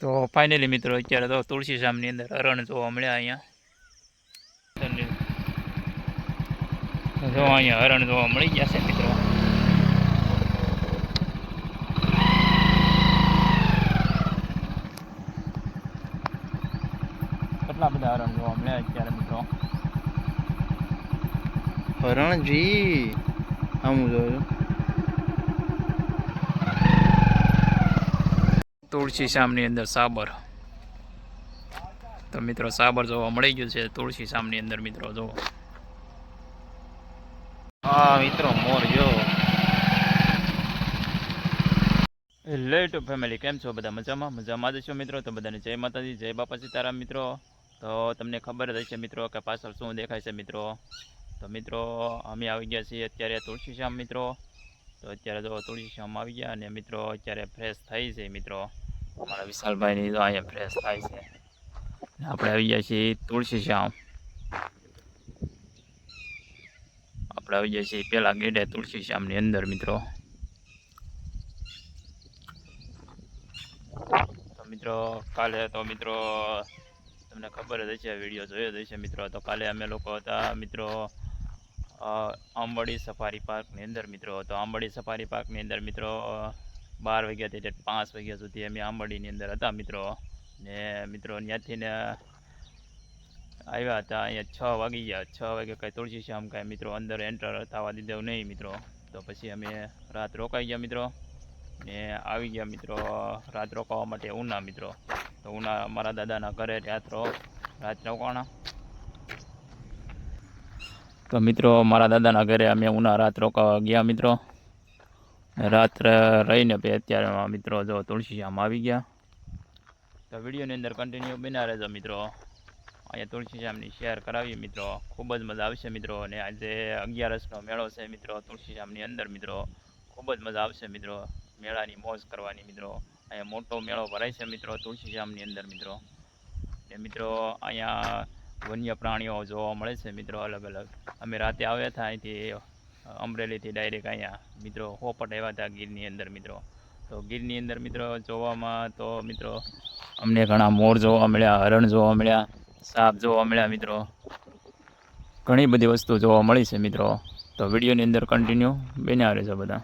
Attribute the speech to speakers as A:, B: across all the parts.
A: તો ફાઇનલી મિત્રો, અત્યારે તો તુલસી શામની અંદર હરણ જોવા મળ્યા અહીંયા. જો અહીંયા હરણ જોવા મળી ગયા છે મિત્રો. કેટલા બધા હરણ જોવા મળ્યા અત્યારે મિત્રો?
B: હરણજી, આમ જોયું.
A: તુલસી શામની અંદર સાબર. તો મિત્રો, સાબર જોવા મળી ગયું છે તુલસી શામની અંદર, મિત્રો જો
B: હા, મિત્રો, મોર, જો.
A: હેલો ટુ ફેમિલી કેમ છો? બધા મજામાં? મજામાં જ છો, મિત્રો? તો બધાને જય માતાજી, જય બાપા સીતારામ, મિત્રો. તો તમને ખબર જ હશે, મિત્રો, કે પાછળ શું દેખાય છે, મિત્રો? તો મિત્રો, અમે આવી ગયા છીએ અત્યારે તુલસી શ્યામ મિત્રો. તો અત્યારે જો તુલસી શ્યામ આવી ગયા અને મિત્રો અત્યારે ફ્રેશ થઈ છે મિત્રો. અમારા વિશાલભાઈની તો અહીંયા ફ્રેશ થાય છે. આપણે આવી ગયા છીએ તુલસી શ્યામ. આપણે આવી ગયા છીએ પહેલા ગેટે તુલસી શ્યામની અંદર મિત્રો. તો મિત્રો કાલે તો મિત્રો તમને ખબર જ હશે વીડિયો જોયો જ હશે મિત્રો. તો કાલે અમે લોકો હતા મિત્રો અ, આંબડી સફારી પાર્કની અંદર મિત્રો તો આંબડી સફારી પાર્કની અંદર મિત્રો બાર વાગ્યાથી તે પાંચ વાગ્યા સુધી અમે આંબડીની અંદર હતા મિત્રો. ને મિત્રો ત્યાંથી ને આવ્યા હતા અહીંયા છ વાગી ગયા. છ વાગે કાંઈ તુલસી શ્યામ કાંઈ મિત્રો અંદર એન્ટર થવા દીધો નહીં મિત્રો. તો પછી અમે રાત રોકાઈ ગયા મિત્રો. ને આવી ગયા મિત્રો રાત રોકાવા માટે ઉના મિત્રો. તો ઉના મારા દાદાના ઘરે રાત રો રાત રોકાણા. તો મિત્રો, મારા દાદાના ઘરે અમે ઉના રાત રોકાવા ગયા મિત્રો. ને રાત્રે રહીને પછી અત્યારે મિત્રો જો તુલસીશ્યામ આવી ગયા. તો વિડીયોની અંદર કન્ટિન્યુ બના રહેજો મિત્રો. અહીંયા તુલસીશ્યામની શેર કરાવીએ મિત્રો. ખૂબ જ મજા આવશે મિત્રો. અને આજે અગિયારસનો મેળો છે મિત્રો તુલસીશ્યામની અંદર મિત્રો. ખૂબ જ મજા આવશે મિત્રો. મેળાની મોજ કરવાની મિત્રો. અહીંયા મોટો મેળો ભરાય છે મિત્રો તુલસીશ્યામની અંદર મિત્રો. ને મિત્રો, અહીંયા વન્ય પ્રાણીઓ જોવા મળે છે મિત્રો અલગ અલગ. અમે રાતે આવ્યા હતા અહીંથી અમરેલીથી ડાયરેક્ટ અહીંયા. મિત્રો હોપટ આવ્યા હતા ગીરની અંદર, મિત્રો. તો ગીરની અંદર, મિત્રો, જોવામાં તો, મિત્રો, અમને ઘણા મોર જોવા મળ્યા, હરણ જોવા મળ્યા, સાપ જોવા મળ્યા, મિત્રો. ઘણી બધી વસ્તુ જોવા મળી છે, મિત્રો. તો વિડીયોની અંદર કન્ટિન્યુ બન્યા રહેજો બધા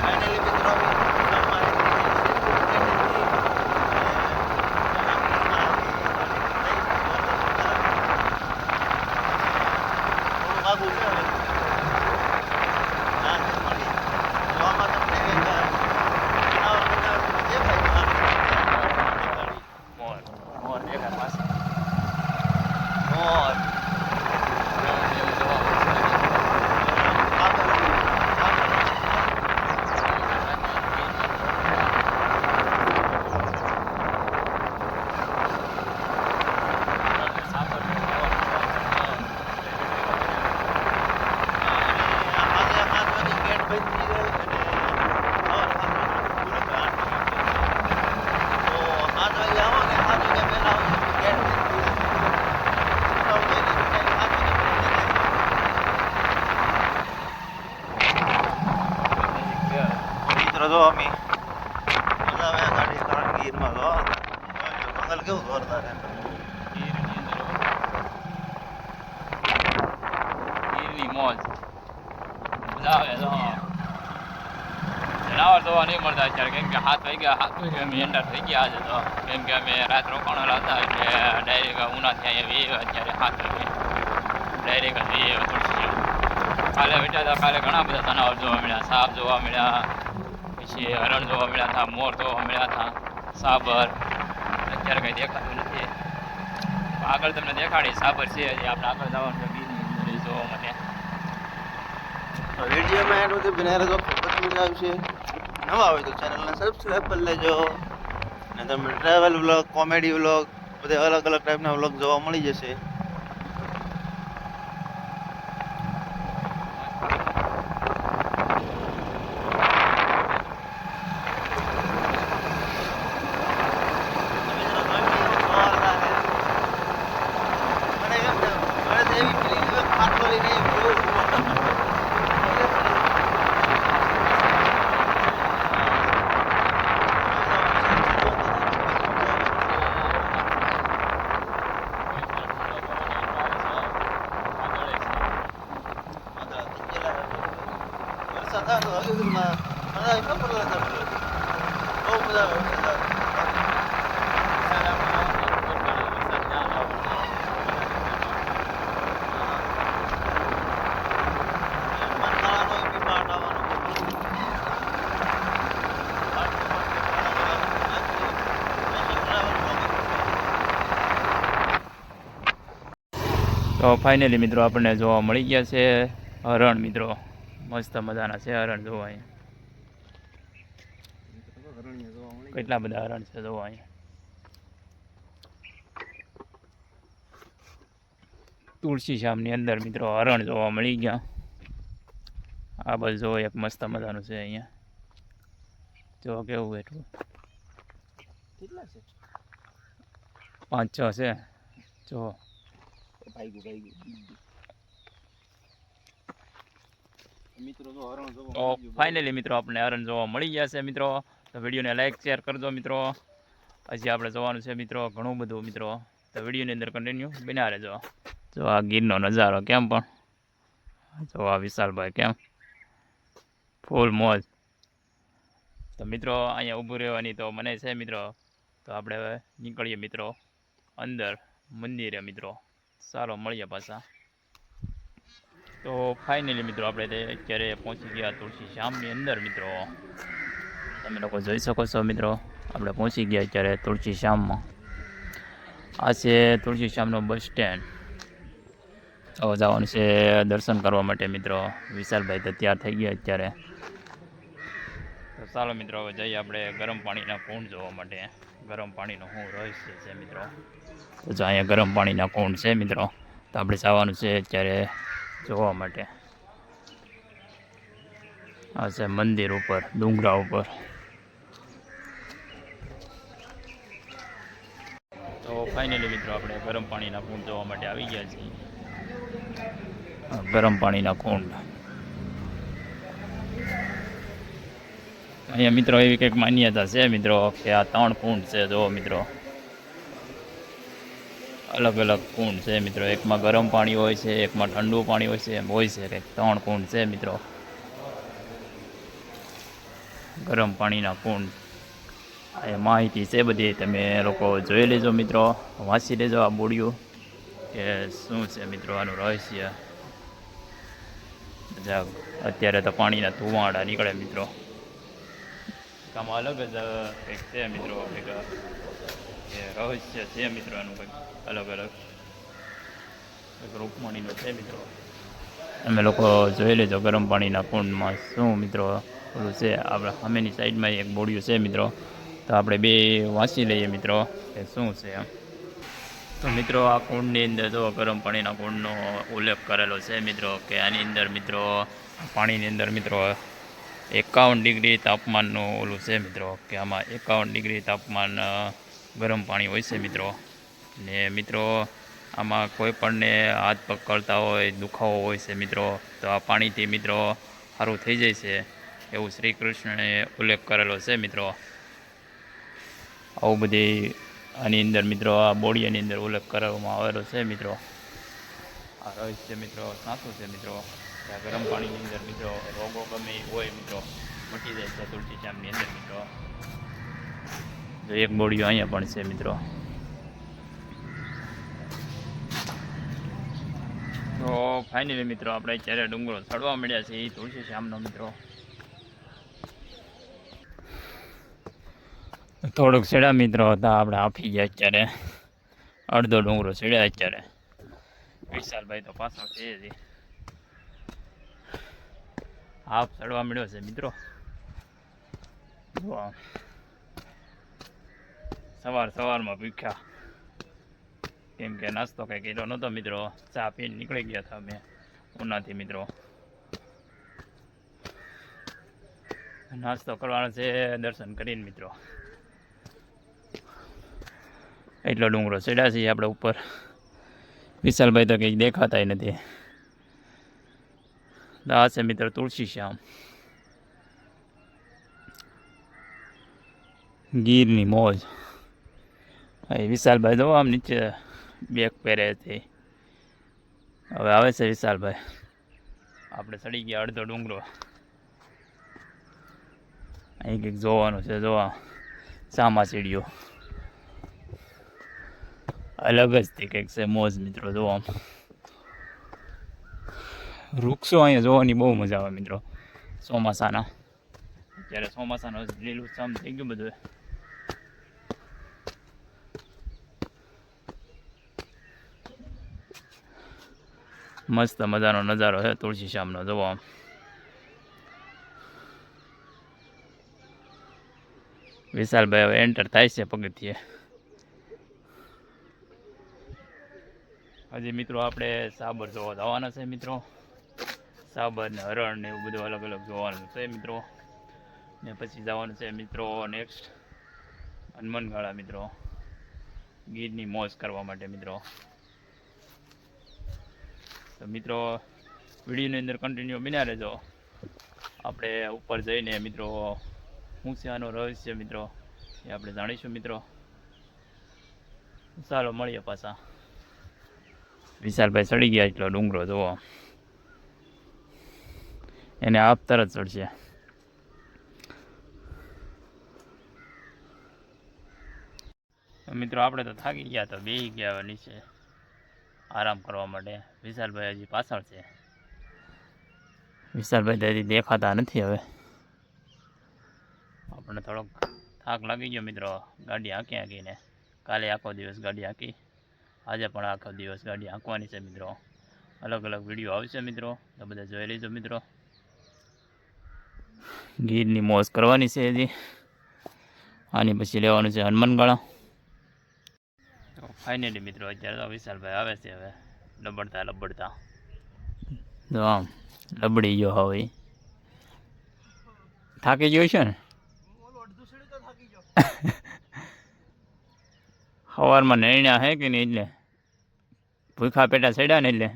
B: ફાઇનલી મિત્રો
A: મોર મોર દેખાય પાસે
B: મોર મિત્રો જો અમે મજા આવે ગાડી કારણ ગીરમાં જો મંગલ કેવું જોરદાર એમ
A: ગીરની મોજ મજા આવે તો જનાવર જોવા નહીં મળતા અત્યારે કેમ કે હાથ વાગ્યા હાથ વાગ્યા અમે એન્ટર થઈ ગયા આજે તો કેમ કે અમે રાત રોકાણેલા હતા એટલે ડાયરેક્ટ ઉનાથી અહીંયા વે અત્યારે હાથ વાગે ડાયરેક્ટ વે તુલસી કાલે બેઠા હતા કાલે ઘણા બધા જનાવર જોવા મળ્યા સાપ જોવા મળ્યા પછી હરણ જોવા મળ્યા હતા, મોર જોવા મળ્યા હતા, સાબર. અત્યારે કંઈ દેખાતું નથી. આગળ તમને દેખાડી સાબર છે હજી. આપણે આગળ જવાનું છે ગીરની અંદર જોવા માટે.
B: વિડીયોમાં એડ સુધી બને રહેજો ખૂબ જ મજા આવશે નવા હોય તો ચેનલને સબસ્ક્રાઈબ કરી લેજો. અને તમે ટ્રાવેલ વ્લોગ કોમેડી વ્લોગ બધે અલગ અલગ ટાઈપના વ્લોગ જોવા મળી જશે.
A: તો ફાઇનલી મિત્રો આપણને જોવા મળી ગયા છે હરણ મિત્રો. મસ્ત મજાના છે હરણ જોવા અહીંયા. કેટલા બધા હરણ છે જોવા અહીંયા? તુલસી શ્યામની અંદર મિત્રો હરણ જોવા મળી ગયા. આ બધું જો એક મસ્ત મજાનું છે અહીંયા. જો કેવું એટલું
B: કેટલા છે?
A: પાંચ છ છે. જો.
B: ભાઈ ભાઈ મિત્રો તો
A: ફાઇનલી મિત્રો આપણે હરણ જોવા મળી ગયા છે મિત્રો. તો વિડીયોને લાઈક શેર કરજો મિત્રો. હજી આપણે જોવાનું છે મિત્રો ઘણું બધું મિત્રો. તો વિડીયોની અંદર કન્ટિન્યુ બિના રહેજો. જો આ ગીરનો નજારો કેમ પણ? જો આ વિશાલભાઈ કેમ? ફૂલ મોજ. તો મિત્રો અહીંયા ઊભું રહેવાની તો મને છે મિત્રો. તો આપણે હવે નીકળીએ મિત્રો. અંદર મંદિરે મિત્રો. ચાલો મળીએ પાછા. તો ફાઇનલી મિત્રો આપણે અત્યારે પહોંચી ગયા તુલસી શ્યામની અંદર મિત્રો. તમે લોકો જોઈ શકો છો મિત્રો, આપણે પહોંચી ગયા અત્યારે તુલસી શ્યામમાં આ છે તુલસી શ્યામનો બસ સ્ટેન્ડ. જવાનું છે દર્શન કરવા માટે મિત્રો. વિશાલભાઈ તો તૈયાર થઈ ગયા અત્યારે. તો ચાલો મિત્રો, હવે જઈએ આપણે ગરમ પાણીના કુંડ જોવા માટે. ગરમ પાણીનો શું રહસ્ય છે મિત્રો. તો જો અહીંયા ગરમ પાણીના કુંડ છે મિત્રો, તો આપણે જવાનું છે અત્યારે જોવા માટે. આ છે મંદિર ઉપર, ડુંગરા ઉપર. તો ફાઇનલી મિત્રો, આપણે ગરમ પાણીના કુંડ જોવા માટે આવી ગયા છીએ. ગરમ પાણીના કુંડ. અહીંયા મિત્રો એવી કંઈક માન્યતા છે મિત્રો, કે આ ત્રણ કુંડ છે જો મિત્રો. અલગ અલગ કુંડ છે મિત્રો. એકમાં ગરમ પાણી હોય છે, એકમાં ઠંડુ પાણી હોય છે, એમ હોય છે કંઈક. ત્રણ કુંડ છે મિત્રો. ગરમ પાણીના કુંડ. એ માહિતી છે બધી. તમે લોકો જોઈ લેજો મિત્રો. વાંચી લેજો આ બોડિયું, કે શું છે મિત્રો આનું રહસ્ય. અત્યારે તો પાણીના ધુવાડા નીકળે મિત્રો. આમાં અલગ જ કંઈક છે મિત્રો કંઈક એ રહસ્ય છે મિત્રો એનું કંઈક અલગ અલગ કંઈક રૂપમણીનું છે મિત્રો અમે લોકો જોઈ લેજો ગરમ પાણીના કુંડમાં શું મિત્રો ઓલું છે આપણે સામેની સાઈડમાં એક બોડિયું છે મિત્રો તો આપણે બે વાંચી લઈએ મિત્રો કે શું છે એમ તો મિત્રો આ કુંડની અંદર જો ગરમ પાણીના કુંડનો ઉલ્લેખ કરેલો છે મિત્રો કે આની અંદર મિત્રો પાણીની અંદર મિત્રો એકાવન ડિગ્રી તાપમાનનું ઓલું છે મિત્રો, કે આમાં એકાવન ડિગ્રી તાપમાન ગરમ પાણી હોય છે મિત્રો. ને મિત્રો, આમાં કોઈ પણને હાથ પગ કરતા હોય, દુખાવો હોય છે મિત્રો, તો આ પાણીથી મિત્રો સારું થઈ જાય છે. એવું શ્રી કૃષ્ણએ ઉલ્લેખ કરેલો છે મિત્રો. આવું બધી આની અંદર મિત્રો, આ બોડીની અંદર ઉલ્લેખ કરવામાં આવેલો છે મિત્રો. આ રહસ્ય મિત્રો, સાચું છે મિત્રો. આ ગરમ પાણીની અંદર મિત્રો, રોગો ગમે હોય મિત્રો, મટી જાય છે તુલસી ચામની અંદર મિત્રો. એક બોડીઓ અહીંયા પણ છે મિત્રો. તો ફાઇનલી મિત્રો, આપણે અત્યારે ડુંગરો ચડવા મળ્યા છે, એ તુલસી શ્યામનો મિત્રો. થોડુંક છેડા મિત્રો હતા, આપણે આપી ગયા અત્યારે. અડધો ડુંગરો છેડ્યા અત્યારે. વિશાલભાઈ તો પાછો છે જ. હાફ ચડવા મળ્યો છે, મિત્રો. સવાર સવારમાં ભૂખ્યા. કેમ કે નાસ્તો કંઈ કર્યો નહોતો, મિત્રો. ચા પીને નીકળી ગયા હતા અમે, ઉનાથી, મિત્રો. નાસ્તો કરવાનો છે, દર્શન કરીને, મિત્રો. એટલો ડુંગરો ચડ્યા છીએ આપણે ઉપર. વિશાલભાઈ તો કંઈક દેખાતાય નથી. તો આ છે મિત્ર તુલસી શ્યામ ગીરની મોજ એ વિશાલભાઈ જો આમ નીચે બેગ પહેરે છે હવે આવે છે વિશાલભાઈ આપણે ચડી ગયા અડધો ડુંગરો અહીં કંઈક જોવાનું છે જોવા સામા સીડીઓ અલગ જ તે કંઈક છે મોજ મિત્રો જોવા વૃક્ષો અહીંયા જોવાની બહુ મજા આવે મિત્રો. ચોમાસાના. અત્યારે ચોમાસાનો લીલું છમ થઈ ગયું બધું. મસ્ત મજાનો નજારો છે તુલસી શ્યામનો જોવો આમ. વિશાલભાઈ હવે એન્ટર થાય છે પગથિયે. હજી મિત્રો, આપણે સાબર જોવા જવાના છે મિત્રો. સાબર ને હરણ ને એવું બધું અલગ અલગ જોવાનું છે મિત્રો. ને પછી જવાનું છે મિત્રો નેક્સ્ટ હનુમાનગાળા મિત્રો. ગીરની મોજ કરવા માટે મિત્રો. તો મિત્રો, વિડીયોની અંદર કન્ટિન્યુ બિના રહેજો. આપણે ઉપર જઈને મિત્રો, હું છે આનો રહસ્ય મિત્રો, એ આપણે જાણીશું મિત્રો. ચાલો મળીએ પાછા. વિશાલભાઈ ચડી ગયા એટલો ડુંગરો જોવો એને આપ તરત ચડશે. મિત્રો, આપણે તો થાકી ગયા તો બે ગયા નીચે આરામ કરવા માટે. વિશાલભાઈ હજી પાછળ છે. વિશાલભાઈ હજી દેખાતા નથી હવે. આપણને થોડોક થાક લાગી ગયો મિત્રો, ગાડી હાંકી હાંકીને. કાલે આખો દિવસ ગાડી હાંકી. આજે પણ આખો દિવસ ગાડી હાંકવાની છે મિત્રો. અલગ અલગ વીડિયો આવશે મિત્રો. તો બધા જોઈ લેજો મિત્રો. ગીરની મોજ કરવાની છે હજી. આની પછી લેવાનું છે હનુમાનગાળા. ફાઇનલી મિત્રો અત્યારે તો વિશાલભાઈ આવે છે હવે. લબડતા લબડતા. તો આમ લબડી ગયો હવે થાકી ગયો છે ને? સવારમાં નૈણા હે કે નહીં એટલે? ભૂખા પેટા ચડ્યા ને એટલે?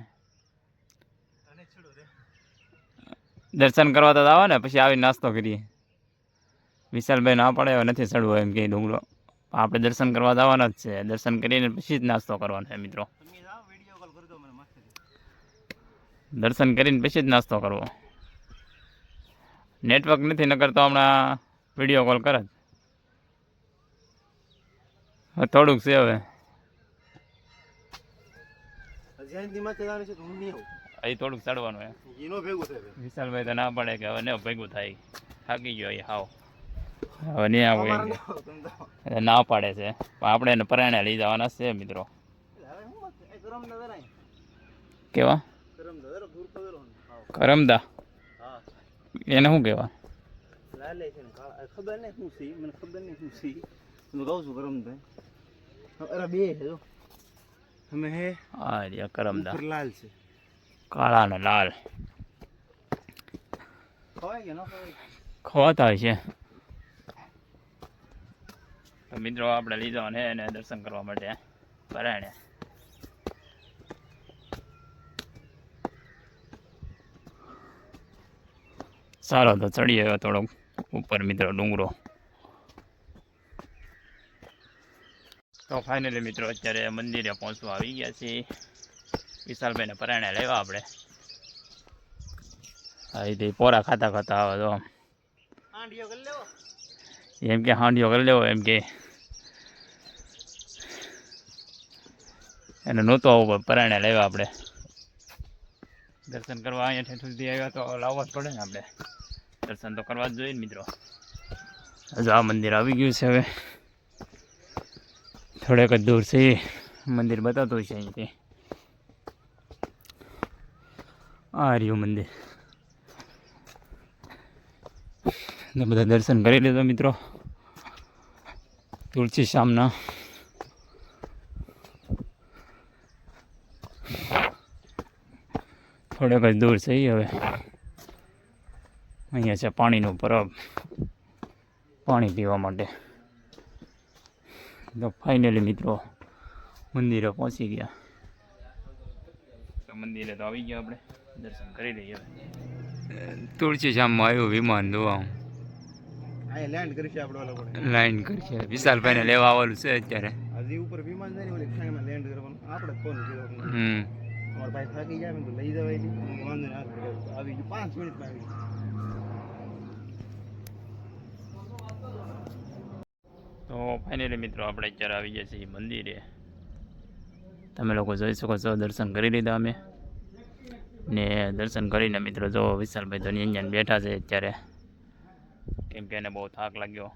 A: દર્શન કરવા તો આવે ને, પછી આવી નાસ્તો કરીએ. વિશાલભાઈ ના પડે નથી ચડવો એમ કે ડુંગરો આપણે દર્શન કરવા જવાના જ છે. દર્શન કરીને પછી જ નાસ્તો કરવાનો છે, મિત્રો. દર્શન કરીને પછી જ નાસ્તો કરવો. નેટવર્ક નથી, નકર તો હમણાં વીડિયો કોલ કરે હવે થોડુંક છે હવે. અહીં થોડુંક ચડવાનું હે.
B: એનો ભેગું થાય
A: વિશાલભાઈ તો ના પડે કે હવે ને ભેગું થાય. થાકી ગયો અહીં હાવ. હવે નહીં આવું ના પાડે છે. પણ આપણે એને પરાણે લઈ જવાના છે મિત્રો. કેવા? કરમદા?
B: હા.
A: એને શું કહેવા
B: ખબર નહીં શું છે મને ખબર નહીં શું છે. હું કહું છું કરમદા. અરે બે છે જો. અમે હે
A: આ કરમદા.
B: લાલ છે.
A: કાળા ને લાલ ખવાતા હોય છે તો મિત્રો આપણે લઈ જવાને એને દર્શન કરવા માટે ચાલો તો ચડી હવે થોડોક ઉપર મિત્રો ડુંગરો તો ફાઇનલી મિત્રો અત્યારે મંદિરે પહોંચવા આવી ગયા છીએ વિશાલભાઈને પરાણે લેવા આપણે. એ પોરા ખાતા ખાતા આવે તો.
B: આંડિયો કરી લેવો.
A: એમ કે હાંડિયો કરી લેવો એમ કે. એને નહોતો આવું પરાણે લેવા આપણે. દર્શન કરવા અહીંયા ઠેઠ સુધી આવ્યા તો લાવવા જ પડે ને આપણે. દર્શન તો કરવા જ જોઈએ ને મિત્રો. હજુ આ મંદિર આવી ગયું છે હવે. થોડેક જ દૂર છે મંદિર બતાવતું છે અહીંથી. આ રહ્યું મંદિર બધા દર્શન કરી લીધો મિત્રો. તુલસી શ્યામના. થોડેક જ દૂર છે હવે. અહીંયા છે પાણીનું પરબ પાણી પીવા માટે. તો ફાઇનલી મિત્રો મંદિરે પહોંચી ગયા. મંદિરે તો આવી ગયા આપણે. દર્શન કરી લઈએ હવે. તુલસી શ્યામમાં આવ્યું વિમાન જોવા.
B: કરીશું
A: લાઈન કરી છે વિશાલભાઈને લેવા આવવાનું છે અત્યારે.
B: હજી ઉપર વિમાન જાય ને ઓલી ખાણીમાં લેન્ડ કરવાનું. આપણે ફોન કર્યો
A: હમ.
B: અમાર ભાઈ થાકી જાય તો લઈ જવાય નહીં. વાંધો નહીં આવી ગયું. પાંચ મિનિટમાં આવી
A: તો ફાઇનલી મિત્રો આપણે અત્યારે આવી ગયા છીએ મંદિરે. તમે લોકો જોઈ શકો છો દર્શન કરી લીધા અમે. ને દર્શન કરીને મિત્રો જો વિશાલભાઈ ધોની અહીંયા બેઠા છે અત્યારે. કેમ કે એને બહુ થાક લાગ્યો.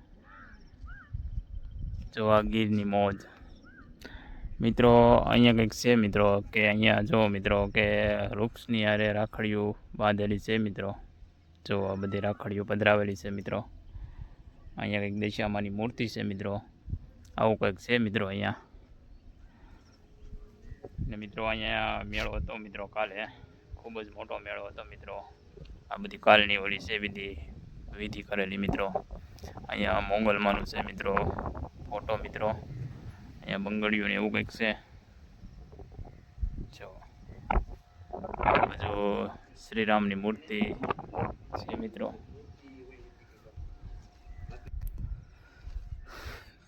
A: જો આ ગીરની મોજ. મિત્રો, અહીંયા કંઈક છે મિત્રો કે અહીંયા જો મિત્રો કે વૃક્ષની આરે રાખડીઓ બાંધેલી છે મિત્રો. જો આ બધી રાખડીઓ પધરાવેલી છે મિત્રો. અહીંયા કંઈક દશામાની મૂર્તિ છે મિત્રો. આવું કંઈક છે મિત્રો અહીંયા. ને મિત્રો, અહીંયા મેળો હતો મિત્રો કાલે. ખૂબ જ મોટો મેળો હતો, મિત્રો. આ બધી કાલની ઓલી છે વિધિ વિધિ કરેલી, મિત્રો. અહીંયા મોંગલમાંનું છે, મિત્રો, ફોટો, મિત્રો. અહીંયા બંગડીઓને એવું કંઈક છે. જો. બાજુ શ્રીરામની મૂર્તિ છે, મિત્રો.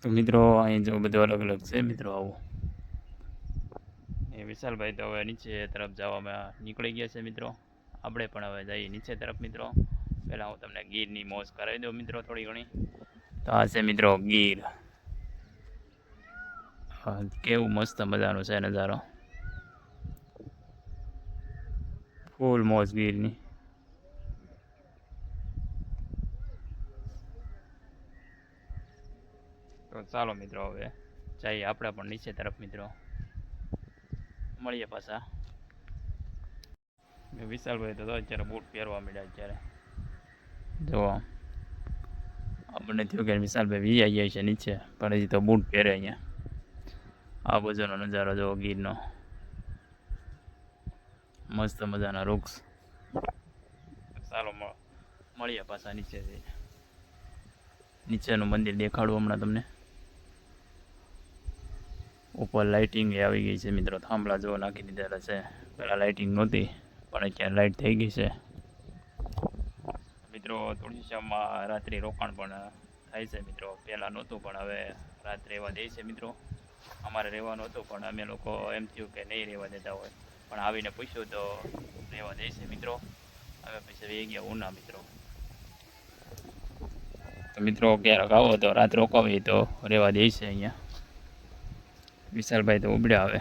A: તો મિત્રો, અહીં જો બધું અલગ અલગ છે, મિત્રો, આવું. વિશાલભાઈ તો હવે નીચે તરફ જવામાં નીકળી ગયા છે મિત્રો. આપણે પણ હવે જઈએ નીચે તરફ મિત્રો. પહેલાં હું તમને ગીરની મોજ કરાવી દઉં મિત્રો થોડી ઘણી. તો આ છે મિત્રો ગીર. કેવું મસ્ત મજાનું છે નજારો. ફૂલ મોજ ગીરની. તો ચાલો મિત્રો હવે જઈએ આપણે પણ નીચે તરફ મિત્રો. મળીએ પાછા. વિશાલભાઈ તો અત્યારે બૂટ પહેરવા મળ્યા અત્યારે. જો આપણને થયું કે વિશાલભાઈ વી આવી છે નીચે પણ હજી તો બૂટ પહેરે અહીંયા. આ બાજુનો નજારો જો ગીરનો. મસ્ત મજાના વૃક્ષ ચાલો મળીએ પાછા નીચેથી. નીચેનું મંદિર દેખાડું હમણાં તમને. ઉપર લાઇટિંગ આવી ગઈ છે મિત્રો. થાંભલા જો નાખી દીધેલા છે. પહેલાં લાઇટિંગ નહોતી, પણ અત્યારે લાઇટ થઈ ગઈ છે. મિત્રો તુલસીશ્યામમાં રાત્રિ રોકાણ પણ થાય છે મિત્રો. પહેલાં નહોતું, પણ હવે રાત રહેવા દે છે મિત્રો. અમારે રહેવાનું હતું પણ અમે લોકો એમ થયું કે નહીં રહેવા દેતા હોય. પણ આવીને પૂછ્યું તો રહેવા દે છે મિત્રો. હવે પછી રહી ગયા ઉના મિત્રો. તો મિત્રો, ક્યારેક આવો તો રાત રોકાવી તો રહેવા દે છે અહીંયા. વિશાલભાઈ તો ઉબડ્યા આવે.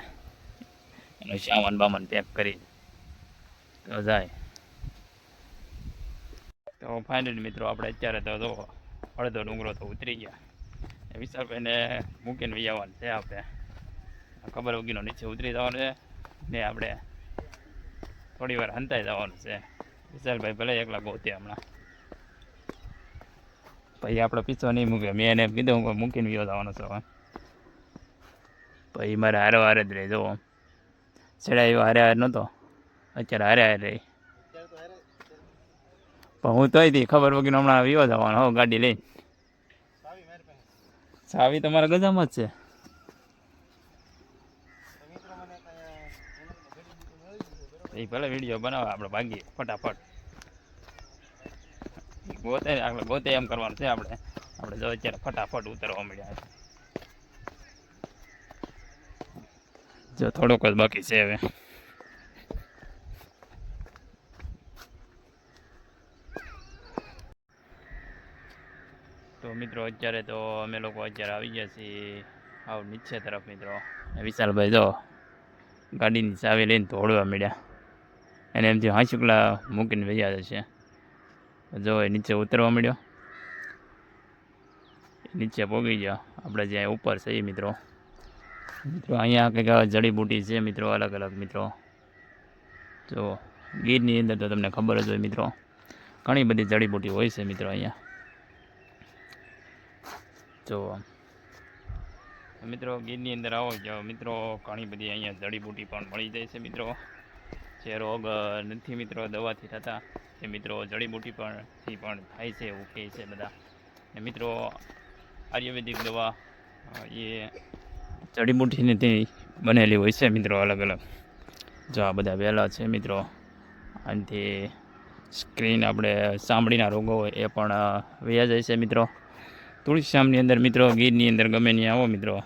A: એનો સામાન બામાન પેક કરી તો જાય. તો ફાઇનલ મિત્રો આપણે અત્યારે તો જો અડધો ડુંગરો તો ઉતરી ગયા. વિશાલભાઈને મૂકીને આવવાનું છે આપણે. ખબર વગીનો નીચે ઉતરી જવાનું છે. ને આપણે થોડી વાર હંતાઈ જવાનું છે. વિશાલભાઈ ભલે એકલા ગોતે હમણાં. પછી આપણે પીછો નહીં મૂકે મેં એને કીધું મૂકીને વિયો જવાનો છે પછી મારે હારે હારે જ રહે જો ચડાવ્યો હારે હાર નહોતો. અત્યારે હારે હારે રહી. પણ હું તોય હતી ખબર વગર હમણાં વિવો જવાનો હો, ગાડી લઈને. સાવી તમારા ગજામાં જ છે. એ ભલે વીડિયો બનાવે આપણે ભાગીએ ફટાફટ. ગોતે આપણે ગોતે એમ કરવાનું છે આપણે આપણે જો અત્યારે ફટાફટ ઉતરવા મળ્યા છે. જો, થોડોક જ બાકી છે હવે. તો મિત્રો, અત્યારે તો અમે લોકો અત્યારે આવી ગયા છીએ આવ નીચે તરફ મિત્રો. વિશાલભાઈ જો, ગાડીની ચાવી લઈને ધોળવા મળ્યા એને એમથી હાંસુકલા મૂકીને વૈયા જશે જો, એ નીચે ઉતરવા મળ્યો નીચે પોગી ગયો. આપણે જ્યાં ઉપર છે મિત્રો. મિત્રો અહીંયા કંઈક જડીબુટી છે મિત્રો, અલગ અલગ મિત્રો. જો, ગીરની અંદર તો તમને ખબર જ હોય મિત્રો. ઘણી બધી જડીબુટી હોય છે મિત્રો અહીંયા. જો, મિત્રો, ગીરની અંદર આવો જો. મિત્રો, ઘણી બધી અહીંયા જડીબુટી પણ મળી જાય છે મિત્રો. જે રોગ નથી મિત્રો, દવાથી થતા. એ મિત્રો જડીબુટી પણ થી પણ થાય છે કહે છે બધા. ને મિત્રો, આયુર્વેદિક દવા એ જડીબુટીની તે બનેલી હોય છે મિત્રો અલગ અલગ. જો આ બધા વહેલા છે મિત્રો. આનાથી સ્ક્રીન આપણે ચામડીના રોગો હોય એ પણ અ, જાય છે મિત્રો. તુલસીશ્યામની અંદર મિત્રો ગીરની અંદર ગમે ત્યાં આવો મિત્રો.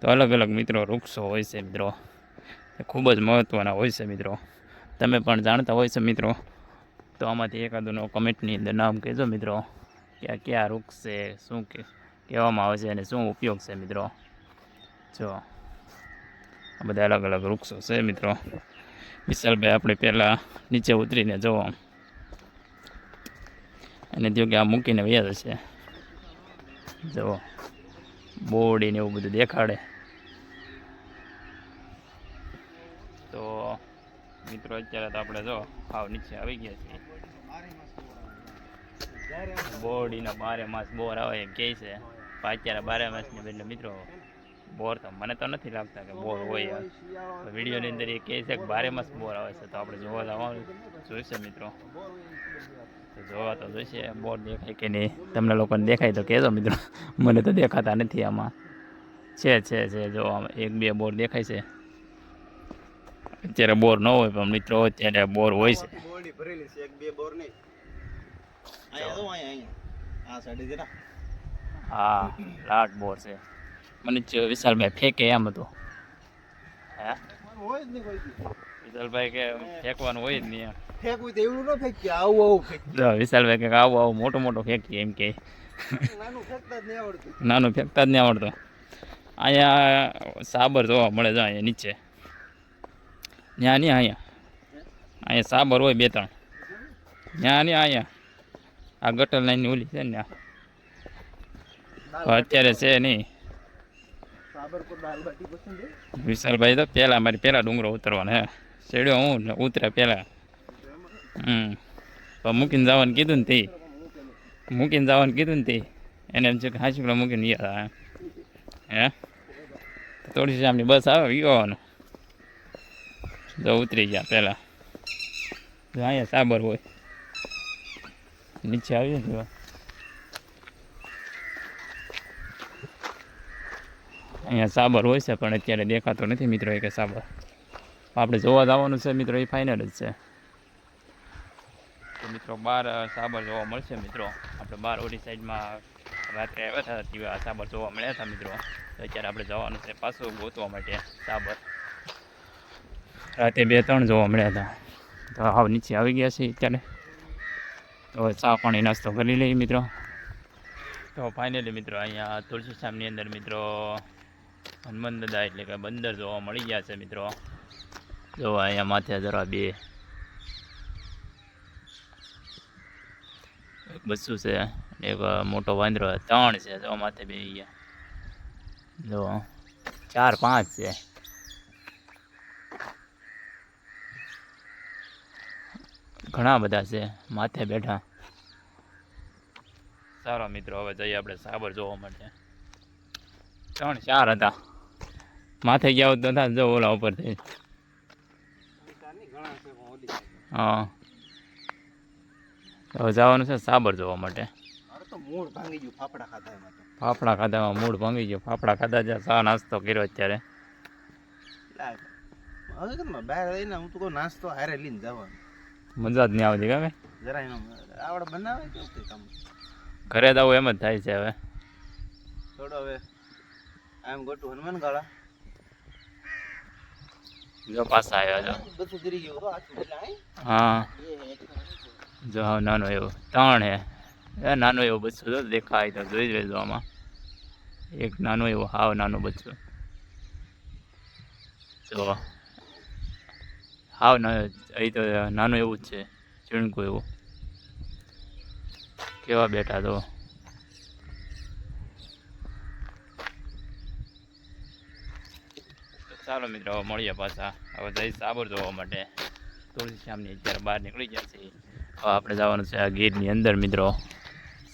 A: તો અલગ અલગ મિત્રો વૃક્ષો હોય છે મિત્રો. એ ખૂબ જ મહત્ત્વના હોય છે મિત્રો. તમે પણ જાણતા હોય છે મિત્રો. તો આમાંથી એકાદુનો કમેન્ટની અંદર નામ કહેજો મિત્રો. કે કયા વૃક્ષ છે શું કહેવામાં આવે છે અને શું ઉપયોગ છે મિત્રો? જો. આ બધા અલગ અલગ વૃક્ષો છે મિત્રો. વિશાલભાઈ આપણે પહેલાં નીચે ઉતરીને જોવો. અને જો કે આ મૂકીને વ્યાજ છે જુઓ બોડી ને એવું બધું દેખાડે. તો મિત્રો અત્યારે તો આપણે જો હાવ નીચે આવી ગયા છીએ. બોડીના બારે માસ બોર આવે એમ કહે છે. અત્યારે બારે માસની એટલે મિત્રો બોર તો મને તો નથી લાગતા કે બોર હોય વિડીયોની અંદર એ કહે છે કે બારે માસ બોર આવે છે. તો આપણે જોવા જવાનું જોઈશે મિત્રો. તો જોવા તો જોઈશે. બોર દેખાય કે નહીં? તમને લોકોને દેખાય તો કહેજો મિત્રો. મને તો દેખાતા નથી આમાં. છે છે છે. જો આમાં એક બે બોર દેખાય છે. અત્યારે બોર ન હોય પણ મિત્રો અત્યારે બોર હોય છે.
B: ભરેલી છે. એક બે બોર નહીં. અહીંયા અહીંયા અહીંયા. આ સાઈડે
A: હા લાટ બોર છે. મને જ વિશાલભાઈ ફેંકે એમ હતું. હે. વિશાલભાઈ કે ફેંકવાનું હોય જ નહીં એમ.
B: ફેંકવું તો એવું ન ફેંકીએ આવું આવું ફેંકીએ.
A: વિશાલભાઈ કે આવું આવું મોટો મોટો ફેંકીએ એમ કે.
B: નાનું ફેંકતા જ નહીં આવડતું.
A: નાનું ફેંકતા જ નહીં આવડતું. અહીંયા સાબર જોવા મળે છે અહીંયા નીચે. ત્યાં નહીં અહીંયા. અહીંયા સાબર હોય બે ત્રણ. ત્યાં નહીં અહીંયા. આ ગટર લાઈનની ઓલી છે ને ત્યાં. અત્યારે છે નહીં
B: સાબરકોટ દાલ બાટી પસંદ છે
A: વિશાલભાઈ તો પહેલાં મારી પહેલાં ડુંગરો ઉતરવાનો હે. ચડ્યો હું ઉતર્યા પહેલાં. હમ. તો મૂકીને જવાનું કીધું ને તે. મૂકીને જવાનું કીધું ને તે. એને એમ છે કે હાચી પેલા મૂકીને ગયા હે? થોડી સામની બસ આવે વિવાનો જો ઉતરી ગયા પહેલાં. અહીંયા સાબર હોય. નીચે આવી ને અહીંયા સાબર હોય છે, પણ અત્યારે દેખાતો નથી મિત્રો એ કે સાબર. આપણે જોવા જવાનું છે મિત્રો, એ ફાઇનલ જ છે. તો મિત્રો બાર સાબર જોવા મળશે મિત્રો. આપણે બાર ઓલી સાઈડમાં રાત્રે આવ્યા હતા સાબર જોવા મળ્યા હતા મિત્રો. તો અત્યારે આપણે જવાનું છે પાછું ગોતવા માટે, સાબર. રાતે બે ત્રણ જોવા મળ્યા હતા. તો હાવ નીચે આવી ગયા છે અત્યારે. તો ચા પાણી નાસ્તો કરી લઈએ મિત્રો. તો ફાઇનલી મિત્રો, અહીંયા તુલસી શ્યામની અંદર મિત્રો હનુમાન દાદા એટલે કે બંદર જોવા મળી ગયા છે મિત્રો. જોવા અહીંયા માથે જરા બે એક બચ્ચું છે, એક મોટો વાંદરો ત્રણ છે જો માથે બે ગયા જો ચાર પાંચ છે. ઘણા બધા છે માથે બેઠા. સારા મિત્રો, હવે જઈએ આપણે સાબર જોવા માટે. ત્રણ ચાર હતા. માથે ગયા હોત હતા જો ઓલા
B: ઉપર થઈ
A: હા. હવે જવાનું છે સાબર જોવા માટે.
B: મારે તો મૂળ ભાંગી ગયું ફાફડા ખાધા
A: ફાફડા ખાધામાં મૂળ ભાંગી ગયો. ફાફડા ખાધા જ્યાં સા નાસ્તો કર્યો અત્યારે.
B: બહાર રહીને હું તો નાસ્તો હારે લઈને જવાનું.
A: મજા જ નહીં આવતી કામે
B: જરા એનો આવડે બનાવે કેવું કામ?
A: ઘરે તો એમ જ થાય છે હવે.
B: થોડો હવે આમ ટુ હનુમાન ગાળા.
A: જો પાસ આવ્યા જો.
B: બધું ગીરી ગયો તો
A: હા. જો હાવ નાનો એવો. ત્રણ હે. એ નાનો એવો બચ્ચો જો દેખાય તો જોઈ લેજો આમાં. એક નાનો એવો હાવ નાનો બચ્ચો. જો. હાવ ના અહીં તો નાનો એવું જ છે ચીણકું એવું. કેવા બેઠા તો. ચાલો મિત્રો મળીએ પાછા. હવે જઈ સાબર જોવા માટે. તુલસી શ્યામની અત્યારે બહાર નીકળી ગયા છે હવે આપણે જવાનું છે આ ગીરની અંદર મિત્રો.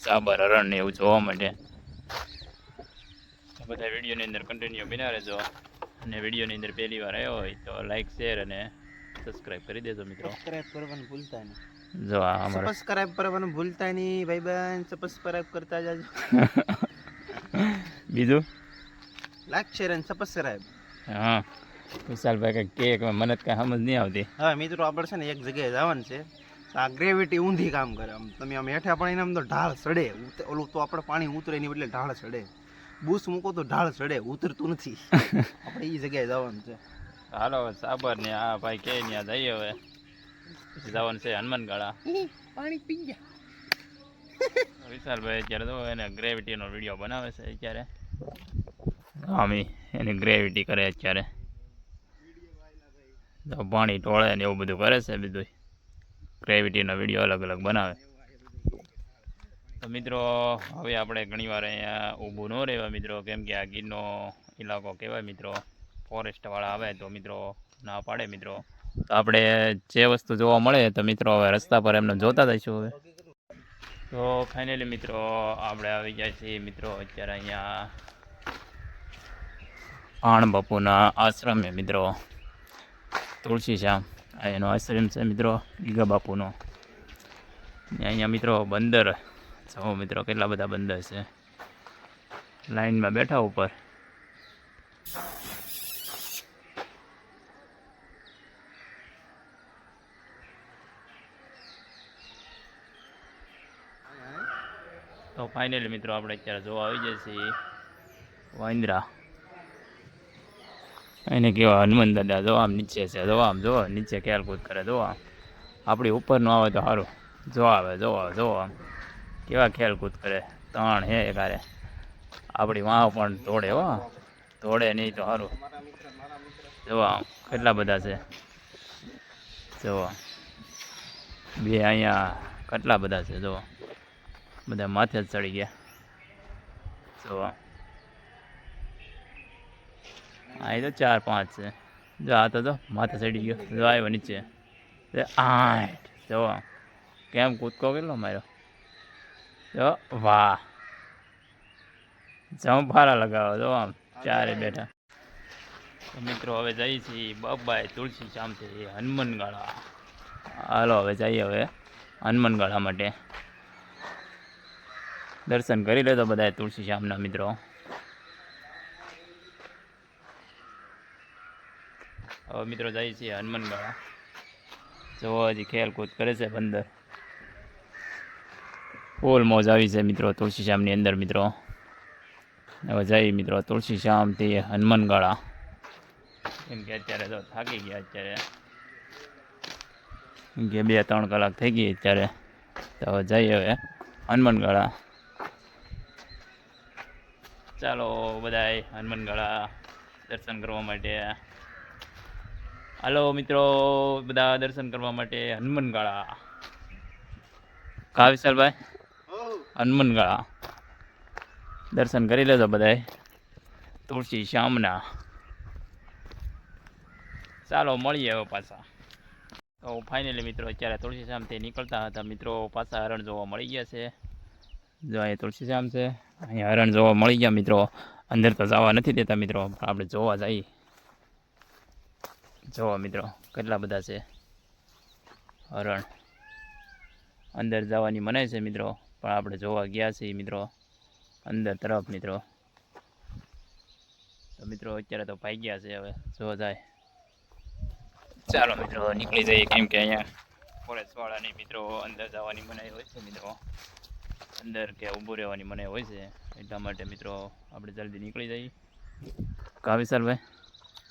A: સાબર હરણ ને એવું જોવા માટે. બધા વિડીયોની અંદર કન્ટિન્યુ બિના રહેજો. અને વિડીયોની અંદર પહેલી વાર આવ્યો હોય તો લાઈક શેર અને સબસ્ક્રાઇબ કરી દેજો મિત્રો.
B: સબસ્ક્રાઇબ કરવાનું ભૂલતા નહીં.
A: જો આ અમારો
B: સબસ્ક્રાઇબ કરવાનું ભૂલતા નહીં ભાઈ બહેન. સબસ્ક્રાઇબ કરતા જાજો.
A: બીજું?
B: લાઈક શેર અને સબસ્ક્રાઇબ
A: હા. વિશાલભાઈ કંઈક કે મને તો કાંઈ સમજ નહીં આવતી.
B: હા મિત્રો આપણે છે ને એક જગ્યાએ જવાનું છે. આ ગ્રેવિટી ઊંધી કામ કરે. આમ તમે આમ હેઠા પાણીને આમ તો ઢાળ ચડે ઓલું તો આપણે પાણી ઉતરે નહીં એટલે ઢાળ ચડે બૂસ મૂકો તો ઢાળ ચડે ઉતરતું નથી. આપણે એ જગ્યાએ જવાનું છે.
A: હાલો હવે સાબર ને આ ભાઈ કે ત્યાં જઈએ હવે. પછી જવાનું છે હનુમાનગાળા
B: પાણી પી ગયા.
A: વિશાલભાઈ અત્યારે તો એને ગ્રેવિટીનો વીડિયો બનાવે છે અત્યારે. આમી. એની ગ્રેવિટી કરે અત્યારે. પાણી ટોળે ને એવું બધું કરે છે બધું ગ્રેવિટીનો વીડિયો અલગ અલગ બનાવે. તો મિત્રો, હવે આપણે ઘણીવાર અહીંયા ઊભું ન રહેવા મિત્રો, કેમ કે આ ગીરનો ઇલાકો કહેવાય મિત્રો. ફોરેસ્ટવાળા આવે તો મિત્રો ના પાડે મિત્રો. તો આપણે જે વસ્તુ જોવા મળે તો મિત્રો હવે રસ્તા પર એમને જોતા જઈશું હવે. તો ફાઇનલી મિત્રો, આપણે આવી ગયા છીએ મિત્રો અત્યારે અહીંયા પાણ બાપુના આશ્રમે મિત્રો. તુલસી શ્યામ આ. એનો આશ્રમ છે મિત્રો ગીગા બાપુનો. અહીંયા મિત્રો બંદર. જો મિત્રો કેટલા બધા બંદર છે. લાઈનમાં બેઠા ઉપર. તો ફાઇનલી મિત્રો આપણે અત્યારે જોવા આવી જાય છીએ વાંદરા. એને કેવા હનુમાન દાદા, જો આમ નીચે છે, જો આમ, જો નીચે ખેલકૂદ કરે, જો આમ. આપણી ઉપર ન આવે તો સારું. જો આવે જો આવે, જો આમ. કેવા ખેલકૂદ કરે? ત્રણ હે કારે આપણી વાહ પણ તોડે, હો. તોડે નહીં તો સારું. જો આમ, કેટલા બધા છે? જો બે અહીંયા કેટલા બધા છે? જો બધા માથે ચડી ગયા. જો આ તો ચાર પાંચ છે. જો આ તો માથા ચડી ગયો. જો આવ્યો નીચે. આઠ. જો, કેમ કૂદકો કેટલો માર્યો? જો, વાહ. જંફારા લગાવો, જો આમ ચારે બેઠા. મિત્રો, હવે જઈએ છીએ બાબાએ તુલસી શ્યામથી હનુમાનગાળા. હાલો, હવે જઈએ હવે હનુમાનગાળા માટે. દર્શન કરી લેતો બધા તુલસી શ્યામના મિત્રો. હવે મિત્રો જઈએ છીએ હનુમાનગાળા જો હજી ખેલકૂદ કરે છે બંદર. ફૂલ મોજ આવી છે મિત્રો તુલસી શ્યામની અંદર મિત્રો. હવે જઈએ મિત્રો તુલસી શ્યામથી હનુમાનગાળા. કેમ કે અત્યારે તો થાકી ગયા અત્યારે. કેમ કે બે ત્રણ કલાક થઈ ગઈ અત્યારે. તો હવે જઈએ હવે હનુમાનગાળા. ચાલો બધાય હનુમાનગાળા દર્શન કરવા માટે હાલો મિત્રો, બધા દર્શન કરવા માટે હનુમાનગાળા. કા વિશાલભાઈ? હનુમાનગાળા. દર્શન કરી લેજો બધાએ તુલસી શ્યામના. ચાલો, મળીએ હવે પાછા. તો ફાઇનલી મિત્રો, અત્યારે તુલસી શ્યામથી નીકળતા હતા. મિત્રો, પાછા હરણ જોવા મળી ગયા છે. જો અહીંયા તુલસી શ્યામ છે, અહીંયા હરણ જોવા મળી ગયા મિત્રો. અંદર તો જવા નથી દેતા મિત્રો આપણે જોવા જઈએ. જોવા મિત્રો, કેટલા બધા છે. હરણ. અંદર જવાની મનાય છે મિત્રો, પણ આપણે જોવા ગયા છીએ મિત્રો. અંદર તરફ મિત્રો. તો મિત્રો અત્યારે તો પાઈ ગયા છે હવે જોવા જાય. ચાલો મિત્રો, નીકળી જઈએ કેમ કે અહીંયા ફોરેસ્ટવાળાની મિત્રો અંદર જવાની મનાઈ હોય છે મિત્રો. અંદર કે ઊભું રહેવાની મનાઈ હોય છે, એટલા માટે મિત્રો આપણે જલ્દી નીકળી જઈએ. કા વિશાલભાઈ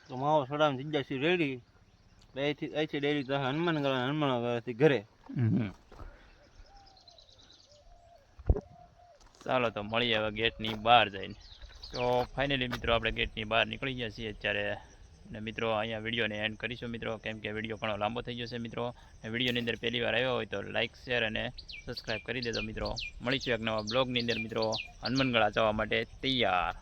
B: તો માવો સડામ જગ્યા છે રેડી અહીંથી અહીંથી ડેરી તો હનુમાન ગળા હનુમાન ગળાથી ઘરે
A: ચાલો તો મળીએ હવે ગેટની બહાર જઈને. તો ફાઇનલી મિત્રો આપણે ગેટની બહાર નીકળી ગયા છીએ અત્યારે. અને મિત્રો અહીંયા વિડીયોને એન્ડ કરીશું મિત્રો. કેમ કે વીડિયો ઘણો લાંબો થઈ ગયો છે મિત્રો. વિડીયોની અંદર પહેલી વાર આવ્યો હોય તો લાઇક શેર અને સબસ્ક્રાઈબ કરી દેજો મિત્રો. મળીશું એક નવા બ્લોગની અંદર મિત્રો. હનુમાનગળા જવા માટે તૈયાર.